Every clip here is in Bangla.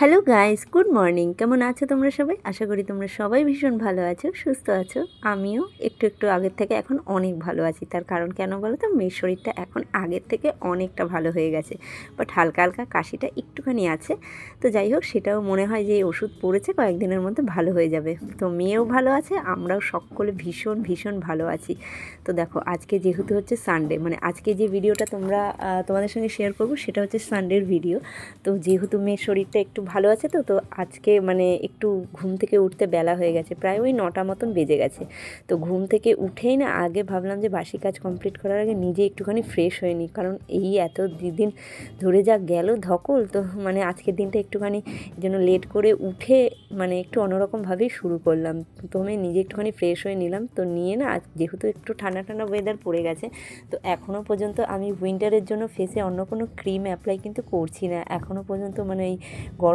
হ্যালো গাইস গুড মর্নিং কেমন আছো তোমরা সবাই? আশা করি তোমরা সবাই ভীষণ ভালো আছো, সুস্থ আছো। আমিও একটু একটু আগের থেকে এখন অনেক ভালো আছি। তার কারণ কেন বলো তো? মেয়ের শরীরটা এখন আগের থেকে অনেকটা ভালো হয়ে গেছে। বাট হালকা হালকা কাশিটা একটুখানি আছে। তো যাই হোক, সেটাও মনে হয় যে ওষুধ পড়েছে, কয়েকদিনের মধ্যে ভালো হয়ে যাবে। তো মেয়েও ভালো আছে, আমরাও সকলে ভীষণ ভীষণ ভালো আছি। তো দেখো, আজকে যেহেতু হচ্ছে সানডে মানে আজকে যে ভিডিওটা তোমরা তোমাদের সঙ্গে শেয়ার করব, সেটা হচ্ছে সানডের ভিডিও তো যেহেতু মেয়ের শরীরটা একটু ভালো আছে তো তো আজকে মানে একটু ঘুম থেকে উঠতে বেলা হয়ে গেছে, প্রায় ওই নটা মতন বেজে গেছে। তো ঘুম থেকে উঠেই না আগে ভাবলাম যে বাসি কাজ কমপ্লিট করার আগে নিজে একটুখানি ফ্রেশ হয়ে নিই, কারণ এই এত দিন ধরে যা গেল ধকল, তো মানে আজকের দিনটা একটুখানি যেন লেট করে উঠে মানে একটু অন্যরকমভাবেই শুরু করলাম। প্রথমে নিজে একটুখানি ফ্রেশ হয়ে নিলাম, তো নিয়ে না যেহেতু একটু ঠান্ডা ঠান্ডা ওয়েদার পড়ে গেছে, তো এখনও পর্যন্ত আমি উইন্টারের জন্য ফেসে অন্য কোনো ক্রিম অ্যাপ্লাই কিন্তু করছি না। এখনও পর্যন্ত মানে এই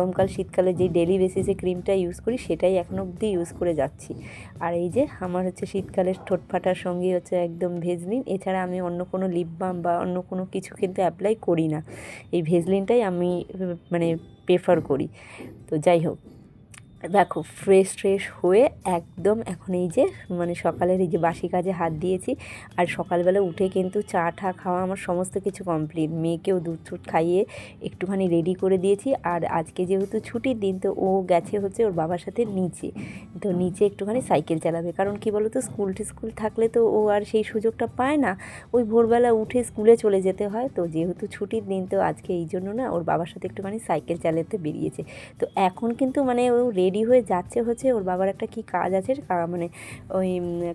গরমকাল, শীতকালে যে ডেলি বেসিসে ক্রিমটা ইউজ করি, সেটাই এখন অবধি ইউজ করে যাচ্ছি। আর এই যে আমার হচ্ছে শীতকালের ঠোঁট ফাটার সঙ্গে হচ্ছে একদম ভেজলিন, এছাড়া আমি অন্য কোনো লিপ বাম বা অন্য কোনো কিছু কিন্তু অ্যাপ্লাই করি না। এই ভেজলিনটাই আমি মানে প্রেফার করি। তো যাই হোক। দেখো ফ্রেশ ফ্রেশ হয়ে একদম এখন এই যে মানে সকালের এই যে বাসি কাজে হাত দিয়েছি। আর সকালবেলা উঠে কিন্তু চা টা খাওয়া আমার সমস্ত কিছু কমপ্লিট মেয়েকেও দুধ ছুট খাইয়ে একটুখানি রেডি করে দিয়েছি। আর আজকে যেহেতু ছুটির দিন, তো ও গেছে হচ্ছে ওর বাবার সাথে নিচে। তো নিচে একটুখানি সাইকেল চালাবে। কারণ কি বলো তো স্কুল টিস্কুল থাকলে তো ও আর সেই সুযোগটা পায় না। ওই ভোরবেলা উঠে স্কুলে চলে যেতে হয়। তো যেহেতু ছুটির দিন, তো আজকে এই জন্য না, ওর বাবার সাথে একটুখানি সাইকেল চালাতে বেরিয়েছে। তো এখন কিন্তু মানে ও রেডি হয়ে যাচ্ছে হচ্ছে ওর বাবার একটা কি কাজ আছে মানে ওই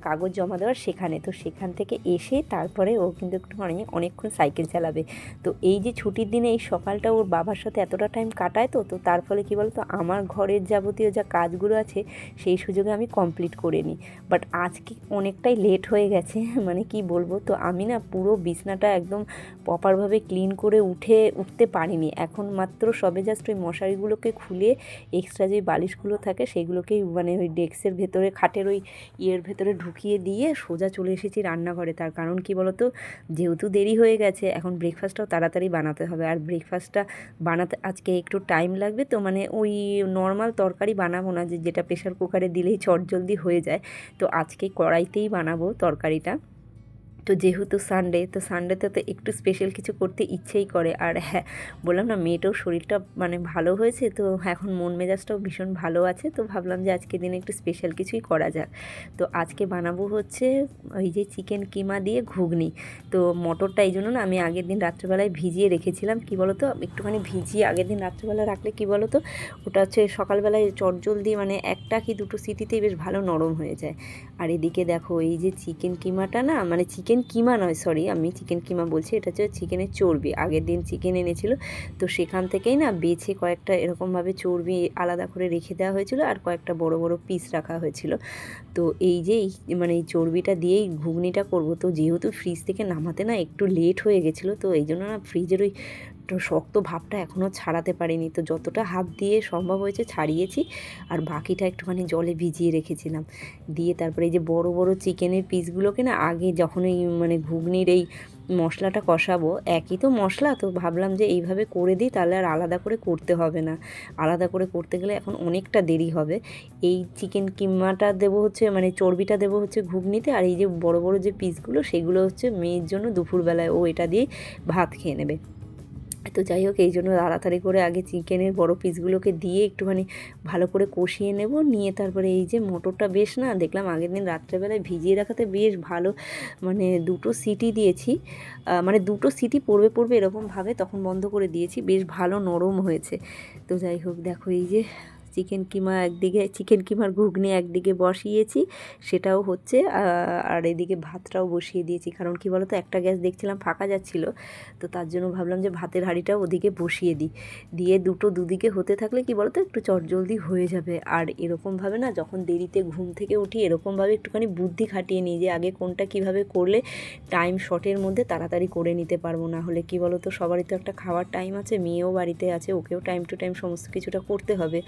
কাগজ জমা দেওয়ার সেখানে। তো সেখান থেকে এসে তারপরে ও কিন্তু একটু একটুখানি অনেকক্ষণ সাইকেল চালাবে। তো এই যে ছুটির দিনে এই সকালটা ওর বাবার সাথে এতটা টাইম কাটায় তো তো তার ফলে কী বলতো, আমার ঘরের যাবতীয় যা কাজগুলো আছে সেই সুযোগে আমি কমপ্লিট করে নিই। বাট আজকে অনেকটাই লেট হয়ে গেছে মানে কি বলব, তো আমি না পুরো বিছনাটা একদম প্রপারভাবে ক্লিন করে উঠে, উঠতে পারিনি। এখন মাত্র সবে জাস্ট ওই মশারিগুলোকে খুলে এক্সট্রা যে বালিশগুলো থাকে সেগুলোকেই মানে ওই ডেস্কের ভেতরে, খাটের ওই ইয়ের ভেতরে ঢুকিয়ে দিয়ে সোজা চলে এসেছি রান্নাঘরে। তার কারণ কি বলতো? যেহেতু দেরি হয়ে গেছে, এখন ব্রেকফাস্টটাও তাড়াতাড়ি বানাতে হবে। আর ব্রেকফাস্টটা বানাতে আজকে একটু টাইম লাগবে তো মানে ওই নর্মাল তরকারি বানাবো না যে যেটা প্রেশার কুকারে দিলেই চটজলদি হয়ে যায়। তো আজকে কড়াইতেই বানাবো তরকারিটা। তো যেহেতু সানডে তো সানডেতে তো একটু স্পেশাল কিছু করতে ইচ্ছেই করে। আর হ্যাঁ বললাম না, মেয়েটাও শরীরটা মানে ভালো হয়েছে, তো এখন মন মেজাজটাও ভীষণ ভালো আছে, তো ভাবলাম যে আজকে দিনে একটু স্পেশাল কিছুই করা যাক। তো আজকে বানাবো হচ্ছে ওই যে চিকেন কিমা দিয়ে ঘুগনি। তো মটরটা এই জন্য না আমি আগের দিন রাত্রেবেলায় ভিজিয়ে রেখেছিলাম, কি বলো তো একটুখানি ভিজিয়ে আগের দিন রাত্রেবেলা রাখলে কি বলো তো ওটা হচ্ছে সকালবেলায় চটজলদি মানে একটা কি দুটো সিটিতেই বেশ ভালো নরম হয়ে যায়। আর এদিকে দেখো এই যে চিকেন কিমাটা না মানে চিকেন কিমা নয় সরি আমি চিকেন কিমা বলছি, এটা হচ্ছে চিকেনের চর্বি। আগের দিন চিকেন এনেছিল, তো সেখান থেকেই না বেছে কয়েকটা এরকমভাবে চর্বি আলাদা করে রেখে দেওয়া হয়েছিল আর কয়েকটা বড় বড় পিস রাখা হয়েছিল। তো এই যে মানে এই চর্বিটা দিয়েই ঘুগনিটা করব, তো যেহেতু ফ্রিজ থেকে নামাতে না একটু লেট হয়ে গেছিল, তো এই জন্য না ফ্রিজের ওই শক্ত ভাবটা এখনও ছাড়াতে পারিনি। তো যতটা হাত দিয়ে সম্ভব হয়েছে ছাড়িয়েছি, আর বাকিটা একটুখানি জলে ভিজিয়ে রেখেছিলাম। দিয়ে তারপরে এই যে বড় বড় চিকেনের পিসগুলোকে না আগে যখন এই মানে ঘুগনির এই মশলাটা কষাবো, একই তো মশলা, তো ভাবলাম যে এইভাবে করে দিই, তাহলে আর আলাদা করে করতে হবে না। আলাদা করে করতে গেলে এখন অনেকটা দেরি হবে। এই চিকেন কিমাটা দেবো হচ্ছে মানে চর্বিটা দেবো হচ্ছে ঘুগনিতে, আর এই যে বড় বড় যে পিসগুলো, সেগুলো হচ্ছে মেয়ের জন্য দুপুরবেলায় ও এটা দিয়ে ভাত খেয়ে নেবে। তো যাই হোক, এই জন্য তাড়াতাড়ি করে আগে চিকেনের বড় পিসগুলোকে দিয়ে একটুখানি ভালো করে কষিয়ে নেব। নিয়ে তারপরে এই যে মোটরটা বেশ না, দেখলাম আগের দিন রাত্রেবেলায় ভিজিয়ে রাখাতে বেশ ভালো মানে দুটো সিটি দিয়েছি। মানে দুটো সিটি পড়বে পড়বে এরকমভাবে তখন বন্ধ করে দিয়েছি, বেশ ভালো নরম হয়েছে। তো যাই হোক, দেখো এই যে চিকেন কিমা একদিকে চিকেন কিমার ঘুগনি একদিকে বসিয়েছি, সেটাও হচ্ছে আর এদিকে ভাতটাও বসিয়ে দিয়েছি। কারণ কি বলতো, একটা গ্যাস দেখছিলাম ফাঁকা যাচ্ছিল, তো তার জন্য ভাবলাম যে ভাতের হাঁড়িটাও ওদিকে বসিয়ে দিই। দিয়ে দুটো দুদিকে হতে থাকলে কি বলতো, একটু চটজলদি হয়ে যাবে। আর এরকমভাবে না, যখন দেরিতে ঘুম থেকে উঠি, এরকমভাবে একটুখানি বুদ্ধি খাটিয়ে নিই যে আগে কোনটা কীভাবে করলে টাইম শর্টের মধ্যে তাড়াতাড়ি করে নিতে পারব। না হলে কি বলতো, সবারই তো একটা খাওয়ার টাইম আছে, মেয়েও বাড়িতে আছে, ওকেও টাইম টু টাইম সমস্ত কিছুটা করতে হবে।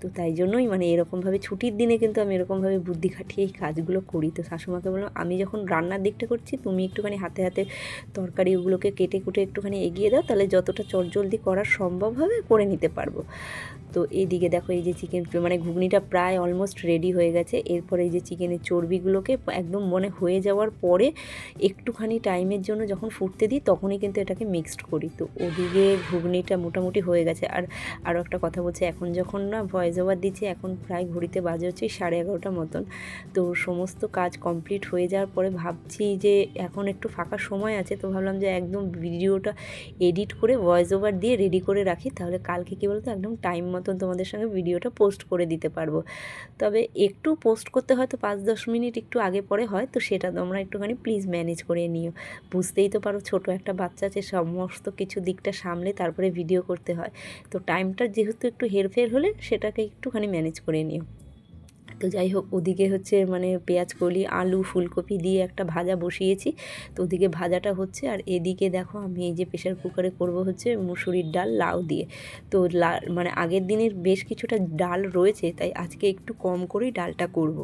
তো তাই জন্যই মানে এরকমভাবে ছুটির দিনে কিন্তু আমি এরকমভাবে বুদ্ধি খাটিয়ে এই কাজগুলো করি। তো শাশুমাকে বললাম, আমি যখন রান্নার দিকটা করছি, তুমি একটুখানি হাতে হাতে তরকারি ওগুলোকে কেটে কুটে একটুখানি এগিয়ে দাও, তাহলে যতটা চটজলদি করা সম্ভব হবে করে নিতে পারব। তো এইদিকে দেখো এই যে চিকেন মানে ঘুগনিটা প্রায় অলমোস্ট রেডি হয়ে গেছে। এরপরে এই যে চিকেনের চর্বিগুলোকে একদম মনে হয়ে যাওয়ার পরে একটুখানি টাইমের জন্য যখন ফুটতে দিই, তখনই কিন্তু এটাকে মিক্সড করি। তো ওদিকে ঘুগনিটা মোটামুটি হয়ে গেছে। আর আরও একটা কথা বলছে, এখন যখন না ভয়েস ওভার দিচ্ছি। এখন প্রায় ঘড়িতে বাজে হচ্ছে সাড়ে এগারোটা মতন। তো সমস্ত কাজ কমপ্লিট হয়ে যাওয়ার পরে ভাবছি যে এখন একটু ফাঁকা সময় আছে, তো ভাবলাম যে একদম ভিডিওটা এডিট করে ভয়েস ওভার দিয়ে রেডি করে রাখি। তাহলে কালকে কী বলতো, একদম টাইম মতন তোমাদের সঙ্গে ভিডিওটা পোস্ট করে দিতে পারব। তবে একটু পোস্ট করতে হয়তো পাঁচ দশ মিনিট একটু আগে পরে হয়, তো সেটা তোমরা একটুখানি প্লিজ ম্যানেজ করে নিও। বুঝতেই তো পারো ছোট একটা বাচ্চা আছে, সমস্ত কিছু দিকটা সামলে তারপরে ভিডিও করতে হয়। তো টাইমটা যেহেতু একটু হেরফের হলে সেটাকে একটুখানি ম্যানেজ করে নিও। তো যাই হোক, ওদিকে হচ্ছে মানে পেঁয়াজ কলি, আলু, ফুলকপি দিয়ে একটা ভাজা বসিয়েছি। তো ওদিকে ভাজাটা হচ্ছে আর এদিকে দেখো আমি এই যে প্রেশার কুকারে করব হচ্ছে মুসুরির ডাল, লাউ দিয়ে। তো মানে আগের দিনের বেশ কিছুটা ডাল রয়েছে, তাই আজকে একটু কম করেই ডালটা করব।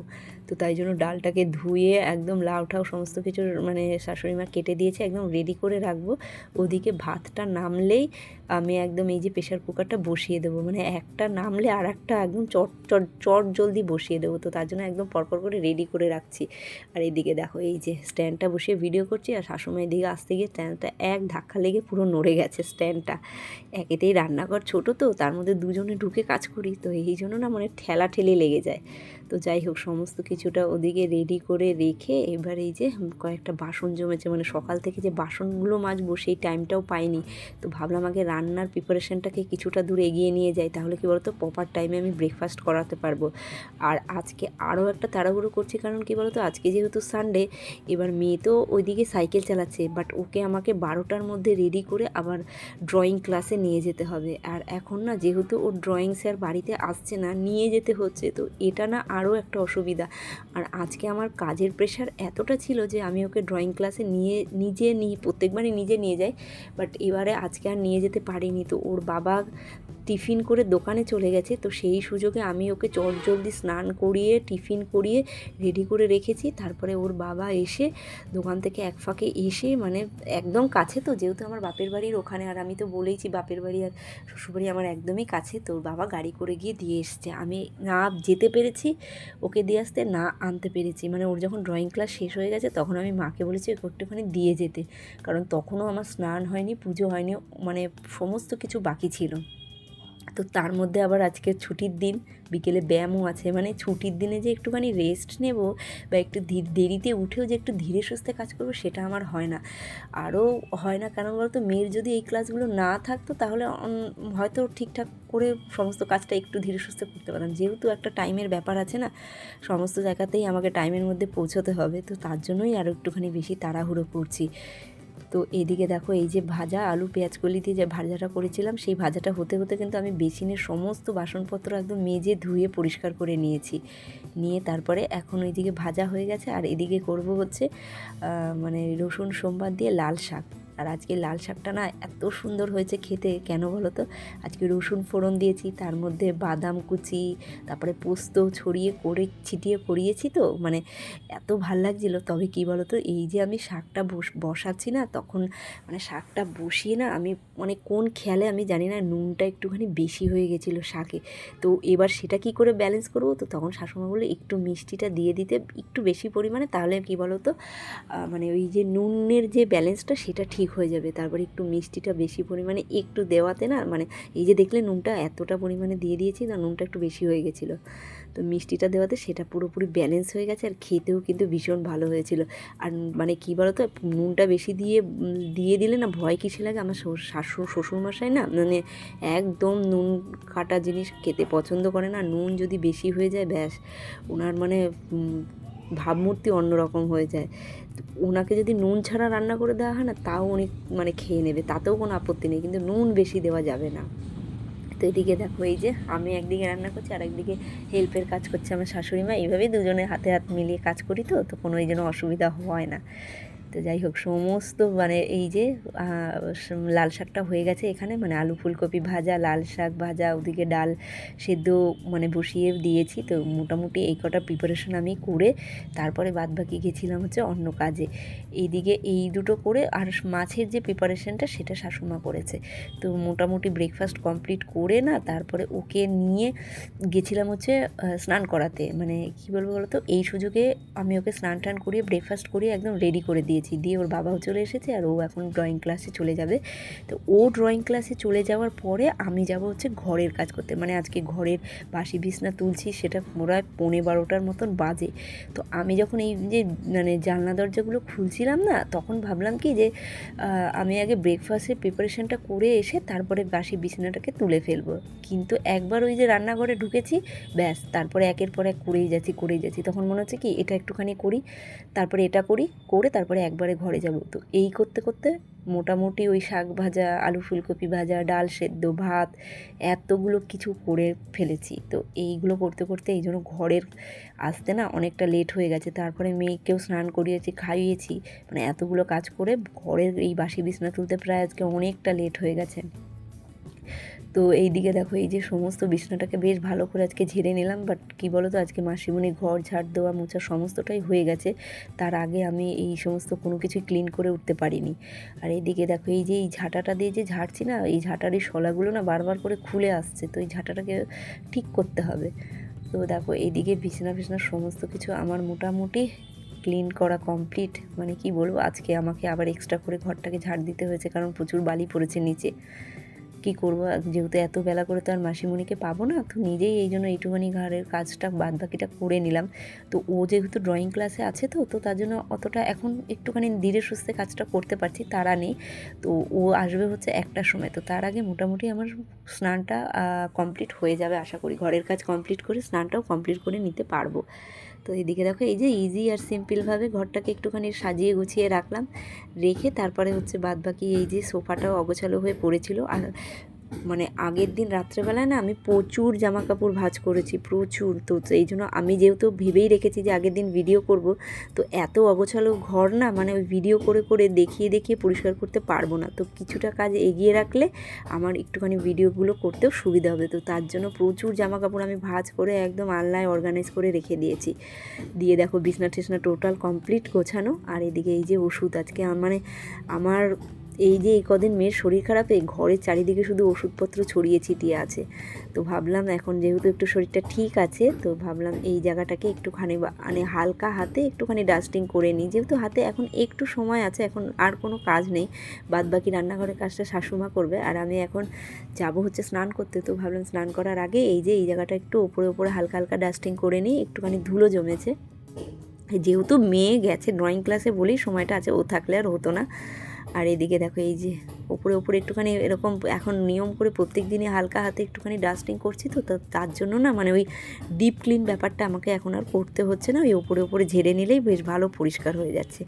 তো তাই জন্য ডালটাকে ধুয়ে একদম লাউ ঠাউ সমস্ত কিছু মানে শাশুড়ি মা কেটে দিয়েছে, একদম রেডি করে রাখব। ওদিকে ভাতটা নামলেই আমি একদম এই যে প্রেশার কুকারটা বসিয়ে দেবো। মানে একটা নামলে আর একটা একদম চট চট চট জলদি বসিয়ে দেবো। তো তার জন্য একদম পরপর করে রেডি করে রাখছি। আর এদিকে দেখো, এই যে স্ট্যান্ডটা বসে ভিডিও করছি আর শাশুমায়ের দিকে আসতে গিয়ে স্ট্যান্ডটা এক ধাক্কা লেগে পুরো নড়ে গেছে স্ট্যান্ডটা একেতেই রান্নাঘর ছোটো তো, তার মধ্যে দুজনে ঢুকে কাজ করি। তো এই জন্য না মানে ঠেলা ঠেলে লেগে যায়। তো যাই হোক, সমস্ত কিছুটা ওদিকে রেডি করে রেখে এবার এই যে কয়েকটা বাসন জমেছে। মানে সকাল থেকে যে বাসনগুলো মাজবো, সেই টাইমটাও পাইনি। তো ভাবলাম আগে রান্নার প্রিপারেশনটাকে কিছুটা দূর এগিয়ে নিয়ে যাই। তাহলে কি বলতো প্রপার টাইমে আমি ব্রেকফাস্ট করাতে পারব। আর আজকে আরও একটা তাড়াহুড়ো করছি, কারণ কি বলতো, আজকে যেহেতু সানডে এবার মেয়ে তো ওইদিকে সাইকেল চালাচ্ছে। বাট ওকে আমাকে বারোটার মধ্যে রেডি করে আবার ড্রয়িং ক্লাসে নিয়ে যেতে হবে। আর এখন না, যেহেতু ওর ড্রয়িং স্যার বাড়িতে আসছে না, নিয়ে যেতে হচ্ছে। তো এটা না আরও একটা অসুবিধা। আর আজকে আমার কাজের প্রেশার এতটা ছিল যে আমি ওকে ড্রয়িং ক্লাসে নিয়ে, নিজে নিই প্রত্যেকবারই নিজে নিয়ে যাই বাট এবারে আজকে আর নিয়ে যেতে পারিনি। তো ওর বাবা টিফিন করে দোকানে চলে গেছে। তো সেই সুযোগে আমি ওকে চট জলদি স্নান করিয়ে, টিফিন করিয়ে রেডি করে রেখেছি। তারপরে ওর বাবা এসে দোকান থেকে এক ফাঁকে এসে মানে একদম কাছে তো, যেহেতু আমার বাপের বাড়ির ওখানে, আর আমি তো বলেইছি বাপের বাড়ি আর শ্বশুরবাড়ি আমার একদমই কাছে, তো বাবা গাড়ি করে গিয়ে দিয়ে এসছে। আমি না যেতে পেরেছি, ওকে দিয়ে আসতে না আনতে পেরেছি। মানে ওর যখন ড্রয়িং ক্লাস শেষ হয়ে গেছে, তখন আমি মাকে বলেছি ওকে একটুখানি দিয়ে যেতে। কারণ তখনও আমার স্নান হয়নি, পুজো হয়নি মানে সমস্ত কিছু বাকি ছিল। তো তার মধ্যে আবার আজকে ছুটির দিন, বিকেলে ব্যায়ামও আছে। মানে ছুটির দিনে যে একটুখানি রেস্ট নেব বা একটু দেরিতে উঠেও যে একটু ধীরে সুস্থে কাজ করব সেটা আমার হয় না। আরও হয় না কারণ বলতো, মেয়ের যদি এই ক্লাসগুলো না থাকতো তাহলে হয়তো ঠিকঠাক করে সমস্ত কাজটা একটু ধীরে সুস্থে করতে পারতাম। যেহেতু একটা টাইমের ব্যাপার আছে না, সমস্ত জায়গাতেই আমাকে টাইমের মধ্যে পৌঁছতে হবে। তো তার জন্যই আরও একটুখানি বেশি তাড়াহুড়ো করছি। তো এদিকে দেখো এই যে ভাজা আলু পেঁয়াজ কলি দিয়ে যে ভাজাটা করেছিলাম, সেই ভাজাটা হতে হতে কিন্তু আমি বেসিনের সমস্ত বাসনপত্র একদম মেজে ধুয়ে পরিষ্কার করে নিয়েছি। নিয়ে তারপরে এখন ওইদিকে ভাজা হয়ে গেছে, আর এদিকে করব হচ্ছে মানে রসুন সোমবার দিয়ে লাল শাক। আর আজকে লাল শাকটা না এত সুন্দর হয়েছে খেতে, কেন বলো তো? আজকে রসুন ফোড়ন দিয়েছি, তার মধ্যে বাদাম কুচি, তারপরে পোস্ত ছড়িয়ে করে, ছিটিয়ে করিয়েছি তো মানে এত ভালো লাগছিল। তবে কি বলো তো, এই যে আমি শাকটা বসাচ্ছি না, তখন মানে শাকটা বসিয়ে না আমি মানে কোন খেয়ালে আমি জানি না, নুনটা একটুখানি বেশি হয়ে গেছিল শাকে। তো এবার সেটা কি করে ব্যালেন্স করব তো, তখন শাশুমা বলল, একটু মিষ্টিটা দিয়ে দিতে একটু বেশি পরিমাণে, তাহলে কি বলো তো মানে ওই যে নুনের যে ব্যালেন্সটা সেটা ঠিক ঠিক হয়ে যাবে, তারপরে একটু মিষ্টিটা বেশি পরিমাণে একটু দেওয়াতে না মানে এই যে দেখলে নুনটা এতটা পরিমাণে দিয়ে দিয়েছি না, নুনটা একটু বেশি হয়ে গেছিল। তো মিষ্টিটা দেওয়াতে সেটা পুরোপুরি ব্যালেন্স হয়ে গেছে আর খেতেও কিন্তু ভীষণ ভালো হয়েছিল। আর মানে কী বলো তো নুনটা বেশি দিয়ে দিয়ে দিলে না ভয় কিসে লাগে? আমার শাশুড়, শ্বশুরমশাই না মানে একদম নুন কাটা জিনিস খেতে পছন্দ করে না, নুন যদি বেশি হয়ে যায় ব্যাস, ওনার মানে ভাবমূর্তি অন্যরকম হয়ে যায়। ওনাকে যদি নুন ছাড়া রান্না করে দেওয়া হয় না, তাও উনি মানে খেয়ে নেবে, তাতেও কোনো আপত্তি নেই, কিন্তু নুন বেশি দেওয়া যাবে না। তো এদিকে দেখো, এই যে আমি একদিকে রান্না করছি, আর একদিকে হেল্পের কাজ করছে আমার শাশুড়ি মা। এইভাবেই দুজনে হাতে হাত মিলিয়ে কাজ করি তো তো কোনো এই জন্য অসুবিধা হয় না। তো যাই হোক, সমস্ত মানে এই যে লাল শাকটা হয়ে গেছে এখানে। মানে আলু ফুলকপি ভাজা, লাল শাক ভাজা, ওদিকে ডাল সেদ্ধ মানে বসিয়ে দিয়েছি। তো মোটামুটি এই কটা প্রিপারেশন আমি করে তারপরে বাদ বাকি গেছিলাম হচ্ছে অন্য কাজে। এইদিকে এই দুটো করে আর মাছের যে প্রিপারেশনটা সেটা শাশুমা করেছে। তো মোটামুটি ব্রেকফাস্ট কমপ্লিট করে না, তারপরে ওকে নিয়ে গেছিলাম হচ্ছে স্নান করাতে। মানে কী বলব বলো তো এই সুযোগে আমি ওকে স্নান টান করিয়ে ব্রেকফাস্ট করিয়ে একদম রেডি করে দিয়েছি। দিয়ে ওর বাবাও চলে এসেছে আর ও এখন ড্রয়িং ক্লাসে চলে যাবে। তো ও ড্রয়িং ক্লাসে চলে যাওয়ার পরে আমি যাব হচ্ছে ঘরের কাজ করতে। মানে আজকে ঘরের বাসি বিছনা তুলছি, সেটা প্রায় পৌনে বারোটার মতন বাজে। তো আমি যখন এই যে মানে জানলা দরজাগুলো খুলছিলাম না, তখন ভাবলাম কি যে আমি আগে ব্রেকফাস্টের প্রিপারেশনটা করে এসে তারপরে বাসি বিছানাটাকে তুলে ফেলব। কিন্তু একবার ওই যে রান্নাঘরে ঢুকেছি, ব্যাস, তারপরে একের পর এক করেই যাচ্ছি করেই যাচ্ছি। তখন মনে হচ্ছে কি এটা একটুখানি করি, তারপরে এটা করি, করে তারপরে একবারে ঘরে যাব। তো এই করতে করতে মোটামুটি ওই শাক ভাজা, আলু ফুলকপি ভাজা, ডাল সেদ্ধ, ভাত এতগুলো কিছু করে ফেলেছি। তো এইগুলো করতে করতে এই জন্য ঘরের আসতে না অনেকটা লেট হয়ে গেছে। তারপরে মেয়েকেও স্নান করিয়েছি, খাইয়েছি। মানে এতগুলো কাজ করে ঘরের এই বাসি বিছনা তুলতে প্রায় আজকে অনেকটা লেট হয়ে গেছে। তো এই দিকে দেখো, এই যে সমস্ত বিছনাটাকে বেশ ভালো করে আজকে ঝেড়ে নিলাম বাট কী বলো তো আজকে মাসিমণি ঘর, ঝাড় দেওয়া, মোছা সমস্তটাই হয়ে গেছে। তার আগে আমি এই সমস্ত কোনো কিছুই ক্লিন করে উঠতে পারিনি। আর এইদিকে দেখো, এই যে এই ঝাঁটাটা দিয়ে যে ঝাড়ছি না, এই ঝাঁটার এই শলাগুলো না বারবার করে খুলে আসছে, তো এই ঝাঁটাটাকে ঠিক করতে হবে। তো দেখো, এইদিকে বিছানা ফিছনা সমস্ত কিছু আমার মোটামুটি ক্লিন করা কমপ্লিট মানে কি বলব, আজকে আমাকে আবার এক্সট্রা করে ঘরটাকে ঝাড় দিতে হয়েছে, কারণ প্রচুর বালি পড়েছে নিচে। কি করব? যেহেতু এত বেলা করে তো আর মাসিমণিকে পাবো না, তো নিজেই এই জন্য এইটুখানি ঘরের কাজটা বাদ বাকিটা করে নিলাম। তো ও যেহেতু ড্রয়িং ক্লাসে আছে তো তো তার জন্য অতটা এখন একটুখানি ধীরে সুস্থে কাজটা করতে পারছি, তারা নেই। তো ও আসবে হচ্ছে একটার সময়, তো তার আগে মোটামুটি আমার স্নানটা কমপ্লিট হয়ে যাবে আশা করি। ঘরের কাজ কমপ্লিট করে স্নানটাও কমপ্লিট করে নিতে পারব। তো এদিকে দেখো, এই যে ইজি আর সিম্পলভাবে ঘরটাকে একটুখানি সাজিয়ে গুছিয়ে রাখলাম। রেখে তারপরে হচ্ছে বাদবাকি এই যে সোফাটাও অগোছালো হয়ে পড়েছিল। আর মানে আগের দিন রাত্রেবেলায় না আমি প্রচুর জামা কাপড় ভাঁজ করেছি, প্রচুর। তো এই জন্য আমি যেহেতু ভেবেই রেখেছি যে আগের দিন ভিডিও করব, তো এত অগোছালো ঘর না মানে ওই ভিডিও করে করে দেখিয়ে দেখিয়ে পরিষ্কার করতে পারব না। তো কিছুটা কাজ এগিয়ে রাখলে আমার একটুখানি ভিডিওগুলো করতেও সুবিধা হবে। তো তার জন্য প্রচুর জামা কাপড় আমি ভাঁজ করে একদম আলনায় অর্গানাইজ করে রেখে দিয়েছি। দিয়ে দেখো বিছনা টিছনা টোটাল কমপ্লিট গোছানো। আর এদিকে এই যে ওষুধ আজকে মানে আমার এই যে এই কদিন মেয়ের শরীর খারাপে ঘরের চারিদিকে শুধু ওষুধপত্র ছড়িয়ে ছিটিয়ে আছে। তো ভাবলাম এখন যেহেতু একটু শরীরটা ঠিক আছে, তো ভাবলাম এই জায়গাটাকে একটুখানি মানে হালকা হাতে একটুখানি ডাস্টিং করে নিই। যেহেতু হাতে এখন একটু সময় আছে, এখন আর কোনো কাজ নেই। বাদ বাকি রান্নাঘরের কাজটা শাশুমা করবে। আর আমি এখন যাব হচ্ছে স্নান করতে। তো ভাবলাম স্নান করার আগে এই যে এই জায়গাটা একটু ওপরে ওপরে হালকা হালকা ডাস্টিং করে নিই। একটুখানি ধুলো জমেছে। যেহেতু মেয়ে গেছে ড্রয়িং ক্লাসে বলেই সময়টা আছে, ও থাকলে আর হতো না। আর এদিকে দেখো এই যে ওপরে ওপরে একটুখানি এরকম এখন নিয়ম করে প্রত্যেক দিনই হালকা হাতে একটুখানি ডাস্টিং করছি তো তো তার জন্য না মানে ওই ডিপ ক্লিন ব্যাপারটা আমাকে এখন আর করতে হচ্ছে না। ওই ওপরে ওপরে ঝেড়ে নিলেই বেশ ভালো পরিষ্কার হয়ে যাচ্ছে।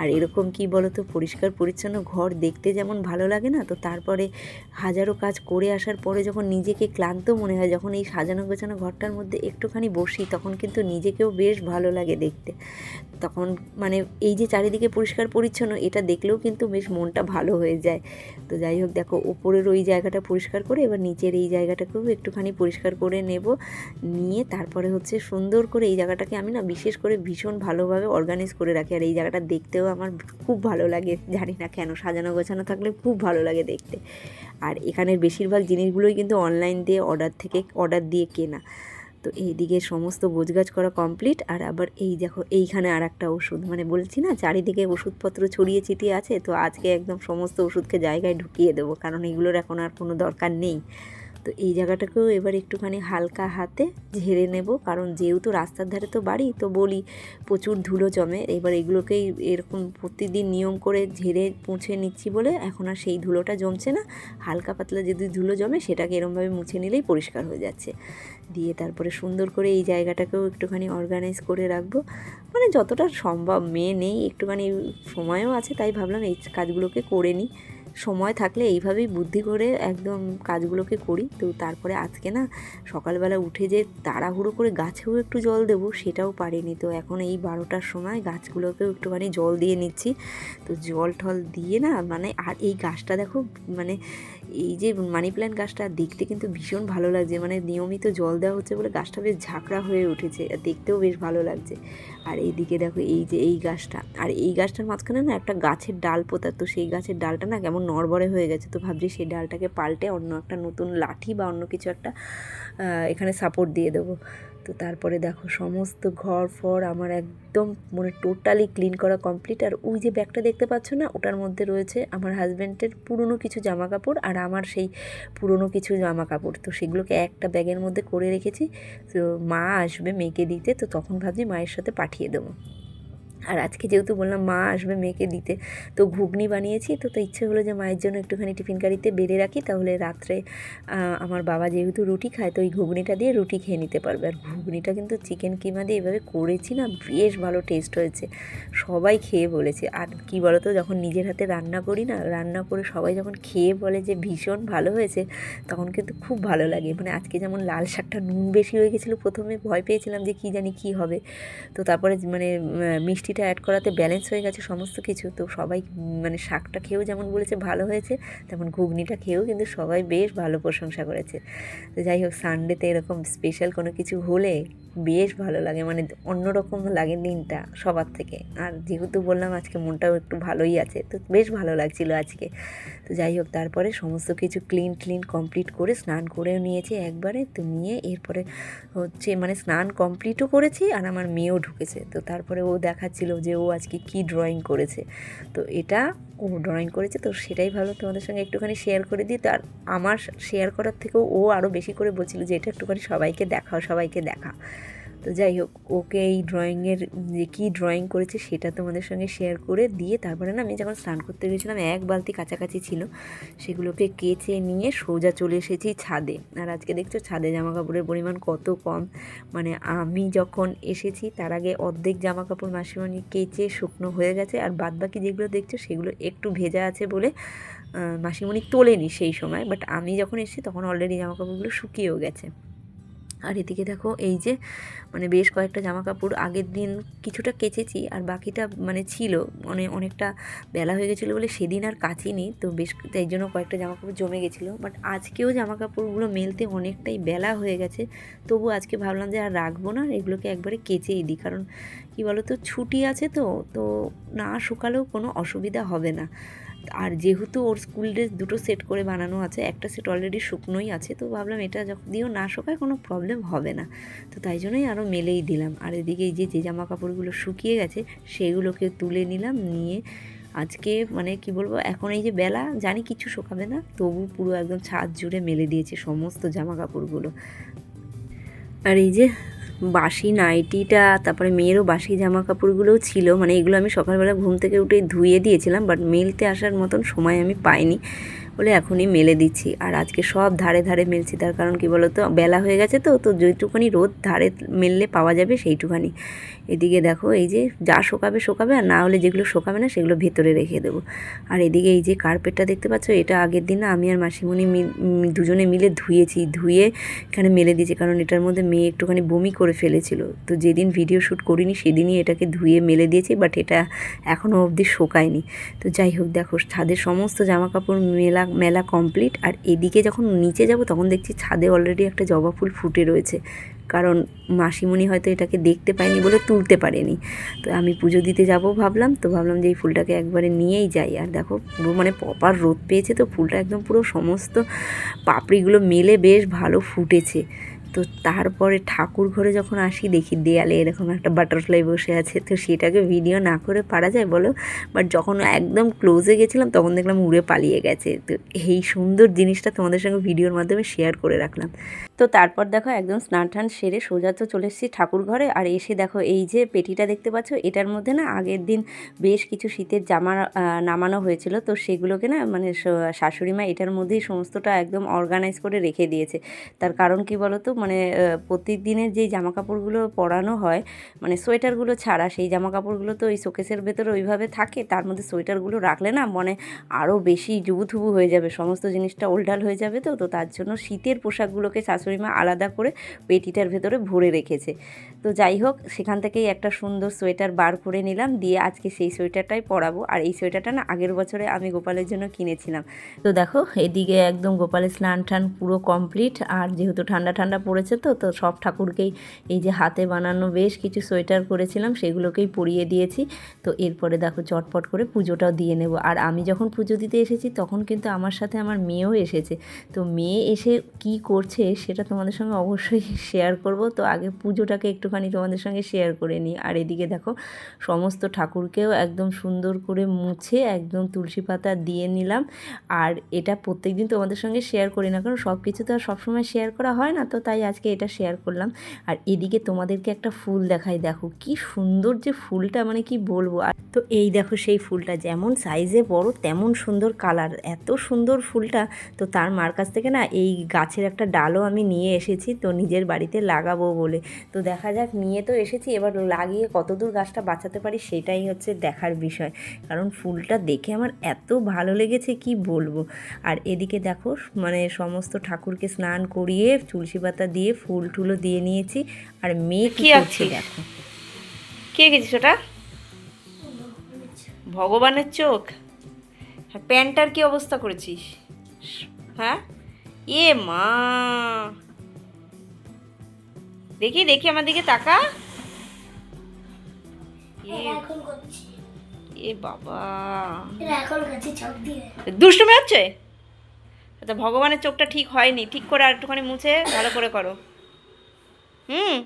আর এরকম কি বলো তো পরিষ্কার পরিচ্ছন্ন ঘর দেখতে যেমন ভালো লাগে না, তো তারপরে হাজারো কাজ করে আসার পরে যখন নিজেকে ক্লান্ত মনে হয়, যখন এই সাজানো গোছানো ঘরটার মধ্যে একটুখানি বসি, তখন কিন্তু নিজেকেও বেশ ভালো লাগে দেখতে। তখন মানে এই যে চারিদিকে পরিষ্কার পরিচ্ছন্ন, এটা দেখলেও কিন্তু বেশ মনটা ভালো হয়ে যায়। তো যাই হোক, দেখো, ওপরের ওই জায়গাটা পরিষ্কার করে এবার নিচের এই জায়গাটাকেও একটুখানি পরিষ্কার করে নেব। নিয়ে তারপরে হচ্ছে সুন্দর করে এই জায়গাটাকে আমি না বিশেষ করে ভীষণ ভালোভাবে অর্গানাইজ করে রাখি। আর এই জায়গাটা দেখতেও আমার খুব ভালো লাগে। জানি না কেন, সাজানো গোছানো থাকলে খুব ভালো লাগে দেখতে। আর এখানের বেশিরভাগ জিনিসগুলোই কিন্তু অনলাইন দিয়ে অর্ডার থেকে অর্ডার দিয়ে কেনা। তো এইদিকে সমস্ত গোছগাছ করা কমপ্লিট আর আবার এই দেখো এইখানে আর একটা ওষুধ। মানে বলছি না, চারিদিকে ওষুধপত্র ছড়িয়ে ছিটিয়ে আছে, তো আজকে একদম সমস্ত ওষুধকে জায়গায় ঢুকিয়ে দেবো, কারণ এগুলোর এখন আর কোনো দরকার নেই। তো এই জায়গাটাকেও এবার একটুখানি হালকা হাতে ঝেড়ে নেব। কারণ যেহেতু রাস্তার ধারে তো বাড়ি, তো বলি প্রচুর ধুলো জমে। এবার এগুলোকেই এরকম প্রতিদিন নিয়ম করে ঝেড়ে মুছে নিচ্ছি বলে এখন আর সেই ধুলোটা জমছে না। হালকা পাতলা যদি ধুলো জমে সেটাকে এরমভাবে মুছে নিলেই পরিষ্কার হয়ে যাচ্ছে। দিয়ে তারপরে সুন্দর করে এই জায়গাটাকেও একটুখানি অর্গানাইজ করে রাখব। মানে যতটা সম্ভব, মেয়ে নেই, একটুখানি সময়ও আছে, তাই ভাবলাম এই কাজগুলোকে করে নিই। সময় থাকলে এইভাবেই বুদ্ধি করে একদম কাজগুলোকে করি। তো তারপরে আজকে না সকালবেলা উঠে যে তাড়াহুড়ো করে গাছেও একটু জল দেবো সেটাও পারিনি। তো এখন এই বারোটার সময় গাছগুলোকেও একটুখানি জল দিয়ে নিচ্ছি। তো জল টল দিয়ে না মানে আর এই গাছটা দেখো মানে এই যে মানি প্ল্যান্ট গাছটা দেখতে কিন্তু ভীষণ ভালো লাগছে। মানে নিয়মিত জল দেওয়া হচ্ছে বলে গাছটা বেশ ঝাঁকড়া হয়ে উঠেছে। আর দেখতেও বেশ ভালো লাগছে। আর এইদিকে দেখো এই যে এই গাছটা। আর এই গাছটার মাঝখানে না একটা গাছের ডাল পোতা। তো সেই গাছের ডালটা না কেমন নড়বড়ে হয়ে গেছে। তো ভাবছি সেই ডালটাকে পাল্টে অন্য একটা নতুন লাঠি বা অন্য কিছু একটা এখানে সাপোর্ট দিয়ে দেবো। তো তারপরে দেখো সমস্ত ঘর, ফর আমার একদম মানে টোটালি ক্লিন করা কমপ্লিট আর ওই যে ব্যাগটা দেখতে পাচ্ছ না, ওটার মধ্যে রয়েছে আমার হাজব্যান্ডের পুরনো কিছু জামা কাপড় আর আমার সেই পুরনো কিছু জামা কাপড় তো সেগুলোকে একটা ব্যাগের মধ্যে করে রেখেছি। তো মা আসবে মেয়েকে দিতে, তো তখন ভাবছি মায়ের সাথে পাঠিয়ে দেবো। আর আজকে যেহেতু বললাম মা আসবে মেয়েকে দিতে তো ঘুগনি বানিয়েছি তো তো ইচ্ছে হলো যে মায়ের জন্য একটুখানি টিফিন কারিতে বেড়ে রাখি তাহলে রাত্রে আমার বাবা যেহেতু রুটি খায় তো ওই ঘুগনিটা দিয়ে রুটি খেয়ে নিতে পারবে। আর ঘুগনিটা কিন্তু চিকেন কিমা দিয়ে এভাবে করেছি না বেশ ভালো টেস্ট হয়েছে। সবাই খেয়ে বলেছে। আর কি বলতো যখন নিজের হাতে রান্না করি না রান্না করে সবাই যখন খেয়ে বলে যে ভীষণ ভালো হয়েছে তখন কিন্তু খুব ভালো লাগে। মানে আজকে যেমন লাল শাকটা নুন বেশি হয়ে গেছিল প্রথমে ভয় পেয়েছিলাম যে কী জানি কী হবে। তো তারপরে মানে উম, মিষ্টিটা অ্যাড করাতে ব্যালেন্স হয়ে গেছে সমস্ত কিছু। তো সবাই মানে শাকটা খেয়েও যেমন বলেছে ভালো হয়েছে, তেমন ঘুগনিটা খেয়েও কিন্তু সবাই বেশ ভালো প্রশংসা করেছে। তো যাই হোক সানডেতে এরকম স্পেশাল কোনো কিছু হলে বেশ ভালো লাগে। মানে অন্যরকম লাগে দিনটা সবার থেকে। আর যেহেতু বললাম আজকে মনটাও একটু ভালোই আছে, তো বেশ ভালো লাগছিল আজকে। তো যাই হোক, তারপরে সমস্ত কিছু ক্লিন ক্লিন কমপ্লিট করে স্নান করেও নিয়েছি একবারে। তো নিয়ে এরপরে হচ্ছে মানে স্নান কমপ্লিটও করেছি আর আমার মেয়েও ঢুকেছে। তো তারপরে ও দেখাচ্ছিল যে ও আজকে কি ড্রয়িং করেছে। তো এটা ও ড্রয়িং করেছে, তো সেটাই ভালো তোমাদের সঙ্গে একটুখানি শেয়ার করে দিই। তো আর আমার শেয়ার করার থেকেও ও আরও বেশি করে বলছিল যে এটা একটুখানি সবাইকে দেখাও, সবাইকে দেখা। তো যাই হোক, ওকে এই ড্রয়িংয়ের যে কী ড্রয়িং করেছে সেটা তোমাদের সঙ্গে শেয়ার করে দিয়ে তারপরে না আমি যখন স্নান করতে গেছিলাম এক বালতি কাছাকাছি ছিল, সেগুলোকে কেচে নিয়ে সোজা চলে এসেছি ছাদে। আর আজকে দেখছ ছাদে জামা কাপড়ের পরিমাণ কত কম। মানে আমি যখন এসেছি, তার আগে অর্ধেক জামা কাপড় মাসিমণি কেচে শুকনো হয়ে গেছে, আর বাদ বাকি যেগুলো দেখছ সেগুলো একটু ভেজা আছে বলে মাসিমণি তোলেনি সেই সময়। বাট আমি যখন এসেছি, তখন অলরেডি জামা কাপড়গুলো শুকিয়েও গেছে। আর এদিকে দেখো এই যে মানে বেশ কয়েকটা জামা কাপড় আগের দিন কিছুটা কেচেছি আর বাকিটা মানে ছিল মানে অনেকটা বেলা হয়ে গেছিল বলে সেদিন আর কাচিনি, তো বেশ তাই জন্য কয়েকটা জামা কাপড় জমে গেছিল। বাট আজকেও জামা কাপড়গুলো মেলতে অনেকটাই বেলা হয়ে গেছে, তবু আজকে ভাবলাম যে আর রাখব না এগুলোকে একবারে কেচেই দিই, কারণ কী বলো তো ছুটি আছে তো তো না শুকালেও কোনো অসুবিধা হবে না। আর যেহেতু ওর স্কুল ড্রেস দুটো সেট করে বানানো আছে, একটা সেট অলরেডি শুকনোই আছে, তো ভাবলাম এটা যখন দিয়েও না শোকায় কোনো প্রবলেম হবে না। তো তাই জন্যই আরও মেলেই দিলাম। আর এদিকে এই যে যে জামা কাপড়গুলো শুকিয়ে গেছে, সেগুলোকে তুলে নিলাম, নিয়ে আজকে মানে কি বলব, এখন এই যে বেলা, জানি কিছু শোকাবে না, তবু পুরো একদম ছাদ জুড়ে মেলে দিয়েছে সমস্ত জামা কাপড়গুলো আর এই যে বাসি নাইটিটা, তারপরে মেয়েরও বাসি জামা কাপড়গুলোও ছিল। মানে এগুলো আমি সকালবেলা ঘুম থেকে উঠে ধুয়ে দিয়েছিলাম বাট মেলতে আসার মতন সময় আমি পাইনি। বলে এখনই মেলে দিচ্ছি। আর আজকে সব ধারে ধারে মেলছি। তার কারণ কি বলো তো বেলা হয়ে গেছে তো তো যেটুখানি রোদ ধারে মেললে পাওয়া যাবে সেইটুখানি। এদিকে দেখো, এই যে যা শোকাবে শোকাবে, আর না হলে যেগুলো শোকাবে না, সেগুলো ভেতরে রেখে দেবো। আর এদিকে এই যে কার্পেটটা দেখতে পাচ্ছ, এটা আগের দিন না আমি আর মাসিমণি দুজনে মিলে ধুয়েছি। ধুয়ে এখানে মেলে দিয়েছি, কারণ এটার মধ্যে মেয়ে একটুখানি বমি করে ফেলেছিল। তো যেদিন ভিডিও শ্যুট করিনি, সেদিনই এটাকে ধুয়ে মেলে দিয়েছি বাট এটা এখনও অবধি শোকায়নি। তো যাই হোক, দেখো, ছাদের সমস্ত জামা কাপড় মেলা মেলা কমপ্লিট আর এদিকে যখন নিচে যাব তখন দেখছি ছাদে অলরেডি একটা জবা ফুল ফুটে রয়েছে। কারণ মাসিমণি হয়তো এটাকে দেখতে পায়নি বলে তুলতে পারেনি। তো আমি পুজো দিতে যাব ভাবলাম, তো ভাবলাম যে এই ফুলটাকে একবারে নিয়েই যাই। আর দেখো, পুরো মানে প্রপার রোদ পেয়েছে তো, ফুলটা একদম পুরো সমস্ত পাপড়িগুলো মেলে বেশ ভালো ফুটেছে। তো তারপরে ঠাকুর ঘরে যখন আসি, দেখি দেয়ালে এরকম একটা বাটারফ্লাই বসে আছে। তো সেটাকে ভিডিও না করে পারা যায় বলো? বাট যখন একদম ক্লোজে গেছিলাম, তখন দেখলাম উড়ে পালিয়ে গেছে। তো এই সুন্দর জিনিসটা তোমাদের সঙ্গে ভিডিওর মাধ্যমে শেয়ার করে রাখলাম। তো তারপর দেখো একদম স্নান টান সেরে সোজা তো চলে এসেছি ঠাকুর ঘরে। আর এসে দেখো এই যে পেটিটা দেখতে পাচ্ছ, এটার মধ্যে না আগের দিন বেশ কিছু শীতের জামা নামানো হয়েছিল। তো সেগুলোকে না মানে শাশুড়ি মা এটার মধ্যেই সমস্তটা একদম অর্গানাইজ করে রেখে দিয়েছে। তার কারণ কি বলো তো মানে প্রত্যেক যেই জামা কাপড়গুলো পরানো হয় মানে সোয়েটারগুলো ছাড়া সেই জামা কাপড়গুলো তো ওই শোকেসের ভেতরে ওইভাবে থাকে, তার মধ্যে সোয়েটারগুলো রাখলে না মানে আরও বেশি জুবুথুবু হয়ে যাবে, সমস্ত জিনিসটা ওল্টাল হয়ে যাবে তো। তো তার জন্য শীতের পোশাকগুলোকে শাশুড়ি মা আলাদা করে পেটিটার ভেতরে ভরে রেখেছে। তো যাই হোক, সেখান থেকেই একটা সুন্দর সোয়েটার বার করে নিলাম, দিয়ে আজকে সেই সোয়েটারটাই পরাবো। আর এই সোয়েটারটা না আগের বছরে আমি গোপালের জন্য কিনেছিলাম। তো দেখো, এদিকে একদম গোপালের স্নান টান পুরো কমপ্লিট, আর যেহেতু ঠান্ডা ঠান্ডা পড়েছে তো তো সব ঠাকুরকেই এই যে হাতে বানানো বেশ কিছু সোয়েটার করেছিলাম, সেগুলোকেই পরিয়ে দিয়েছি। তো এরপরে দেখো, চটপট করে পুজোটাও দিয়ে নেব। আর আমি যখন পুজো দিতে এসেছি, তখন কিন্তু আমার সাথে আমার মেয়েও এসেছে। তো মেয়ে এসে কি করছে, সেটা তোমাদের সঙ্গে অবশ্যই শেয়ার করব। তো আগে পুজোটাকে একটুখানি তোমাদের সঙ্গে শেয়ার করে নিই। আর এদিকে দেখো, সমস্ত ঠাকুরকেও একদম সুন্দর করে মুছে একদম তুলসী পাতা দিয়ে নিলাম। আর এটা প্রত্যেক দিন তোমাদের সঙ্গে শেয়ার করি না, কারণ সব কিছু তো আর সবসময় শেয়ার করা হয় না, তো তাই আজকে এটা শেয়ার করলাম। আর এদিকে তোমাদেরকে একটা ফুল দেখাই, দেখো কি সুন্দর যে ফুলটা মানে কি বলব? আর তো এই দেখো সেই ফুলটা, যেমন সাইজে বড়, তেমন সুন্দর কালার এত সুন্দর ফুলটা, তো তার মার কাছ থেকে না এই গাছের একটা ডালও আমি নিয়ে এসেছি তো নিজের বাড়িতে লাগাবো বলে। তো দেখা যাক নিয়ে তো এসেছি এবার লাগিয়ে কতদূর গাছটা বাঁচাতে পারি সেটাই হচ্ছে দেখার বিষয়। কারণ ফুলটা দেখে আমার এত ভালো লেগেছে কি বলব? আর এদিকে দেখো মানে সমস্ত ঠাকুরকে স্নান করিয়ে তুলসী পাতা দিয়ে ফুল টুলো দিয়ে নিয়েছি আর মেয়ে কি করছে দেখো। কে গেছিস ওটা? ভগবানের চোখ? হ্যাঁ প্যান্টার কি অবস্থা করেছিস? হ্যাঁ? এ মা! দেখি দেখি আমার দিকে তাকা। এ বাবা। দুষ্টুমি হচ্ছে? আচ্ছা ভগবানের চোখটা ঠিক হয়নি। ঠিক করে আর একটুখানি মুছে ভালো করে করো। হুম।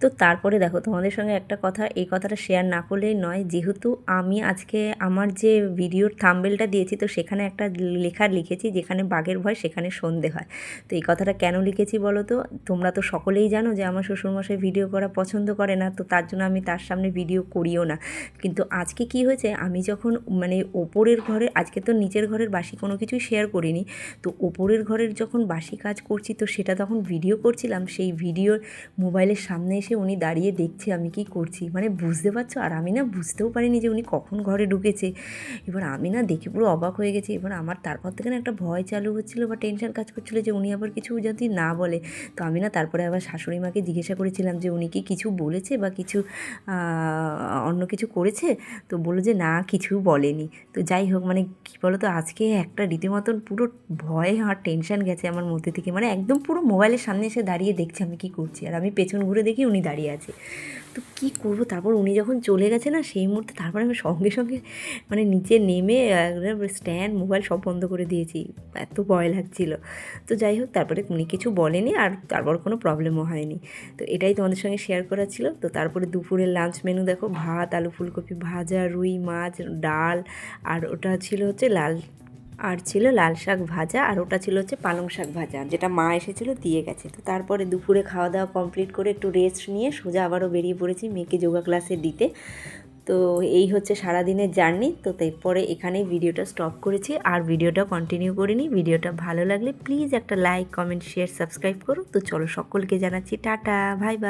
তো তারপরে দেখো, তোমাদের সঙ্গে একটা কথা, এই কথাটা শেয়ার না করলেই নয়। যেহেতু আমি আজকে আমার যে ভিডিওর থাম্বেলটা দিয়েছি, তো সেখানে একটা লেখা লিখেছি, যেখানে বাঘের ভয়, সেখানে সন্ধে হয়। তো এই কথাটা কেন লিখেছি বলো তো? তোমরা তো সকলেই জানো যে আমার শ্বশুরমশাই ভিডিও করা পছন্দ করে না, তো তার জন্য আমি তার সামনে ভিডিও করিও না। কিন্তু আজকে কি হয়েছে, আমি যখন মানে ওপরের ঘরে, আজকে তো নিচের ঘরের বাসি কোনো কিছুই শেয়ার করিনি, তো ওপরের ঘরের যখন বাসি কাজ করছি, তো সেটা তখন ভিডিও করছিলাম, সেই ভিডিওর মোবাইলের সামনে এসে উনি দাঁড়িয়ে দেখছে আমি কি করছি। মানে বুঝতে পারছ? আর আমি না বুঝতেও পারিনি যে উনি কখন ঘরে ঢুকেছে। এবার আমি না দেখে পুরো অবাক হয়ে গেছি। এবার আমার তারপর থেকে না একটা ভয় চালু হচ্ছিল বা টেনশন কাজ করছিল যে উনি আবার কিছু যদি না বলে। তো আমি না তারপরে আবার শাশুড়ি মাকে জিজ্ঞাসা করেছিলাম যে উনি কি কিছু বলেছে বা কিছু অন্য কিছু করেছে? তো বলল যে না, কিছু বলেনি। তো যাই হোক মানে কী বলো তো আজকে একটা রীতিমতন পুরো ভয় আর টেনশন গেছে আমার মধ্যে থেকে। মানে একদম পুরো মোবাইলের সামনে এসে দাঁড়িয়ে দেখছে আমি কী করছি। আর আমি পেছন ঘুরে দেখি উনি দাঁড়িয়ে আছে। তো কী করব? তারপর উনি যখন চলে গেছে না, সেই মুহূর্তে তারপর আমি সঙ্গে সঙ্গে মানে নিচে নেমে স্ট্যান্ড মোবাইল সব বন্ধ করে দিয়েছি। এত ভয় লাগছিল। তো যাই হোক, তারপরে উনি কিছু বলেনি আর তারপর কোনো প্রবলেমও হয়নি। তো এটাই তোমাদের সঙ্গে শেয়ার করা ছিল। তো তারপরে দুপুরের লাঞ্চ মেনু দেখো, ভাত, আলু ফুলকপি ভাজা, রুই, মাছ, ডাল, আর ওটা ছিল হচ্ছে লাল আর ছিল লাল শাক ভাজা আর ওটা ছিল হচ্ছে পালং শাক ভাজা। যেটা মা এসেছিল দিয়ে গেছে। তো তারপরে দুপুরে খাওয়া দাওয়া কমপ্লিট করে একটু রেস্ট নিয়ে সোজা আবারও বেরিয়ে পড়েছি মেয়েকে যোগা ক্লাসে দিতে। তো এই হচ্ছে সারাদিনের জার্নি তো তারপরে এখানেই ভিডিওটা স্টপ করেছি। আর ভিডিওটা কন্টিনিউ করিনি। ভিডিওটা ভালো লাগলে প্লিজ একটা লাইক কমেন্ট শেয়ার সাবস্ক্রাইব করো। তো চলো সকলকে জানাচ্ছি টাটা ভাই বাই